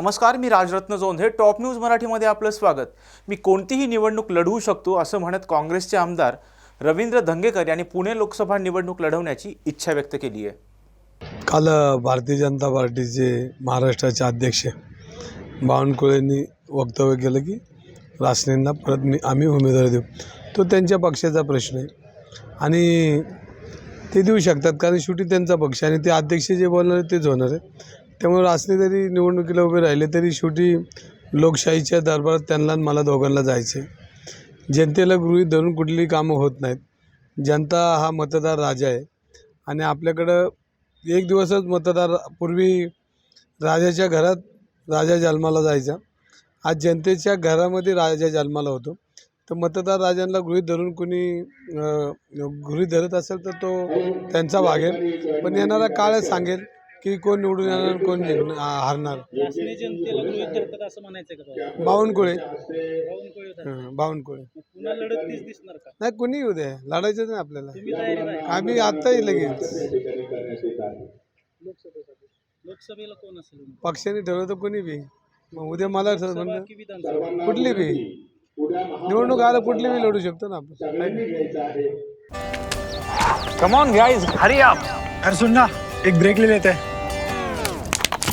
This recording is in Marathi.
नमस्कार मी राजरत्न जोंधे टॉप न्यूज मराठीमध्ये आपलं स्वागत. मी कोणतीही निवडणूक लढवू शकतो असं म्हणत काँग्रेसचे आमदार रवींद्र धंगेकर यांनी पुणे लोकसभा निवडणूक लढवण्याची इच्छा व्यक्त केली आहे. काल भारतीय जनता पार्टीचे महाराष्ट्राचे अध्यक्ष बावनकुळेंनी वक्तव्य केलं की रासनेंना परत मी आम्ही उमेदवारी देऊ. तो त्यांच्या पक्षाचा प्रश्न आहे. आणि ते देऊ शकतात कारण शेवटी त्यांचा पक्ष आणि ते अध्यक्ष जे बोलणार आहेत तेच होणार आहे. त्यामुळे असले जरी निवडणुकीला उभे राहिले तरी शेवटी लोकशाहीच्या दरबारात त्यांना आणि मला दोघांना जायचं आहे जनतेला गृहीत धरून कुठलीही कामं होत नाहीत. जनता हा मतदार राजा आहे. आणि आपल्याकडं एक दिवसच मतदार पूर्वी राजाच्या घरात राजा जन्माला जायचा. आज जनतेच्या घरामध्ये राजा जन्माला होतो. तर मतदार राजांना गृहीत धरून कोणी गृहित धरत असेल तर तो त्यांचा भाग आहे. पण येणारा काळ सांगेल. की कोण निवडून येणार आणि कोण जिंकणार हा- हारणार. शासनीय जनतेला गृहीत धरतात असं म्हणायचं का तुम्हाला? बावनकुळे. बावनकुळे होतात. हं, बावनकुळे. मग पुन्हा लढत तीच दिसणार का? नाही कोणी येऊ दे. लढायचंच नाही आपल्याला. तुम्ही आम्ही लगेच. लोकसभेला कोण असेल उमेदवार? पक्षाने ठरवलं तर कोणी बी. मग उद्या मला ठरवलं लोकसभा म्हणलं की विधानसभा? कुठली बी. निवडणूक आलं कुठली बी लढू शकतो ना आपण. Come on guys hurry up अरे सुन ना एक ब्रेक ले लेते. हैं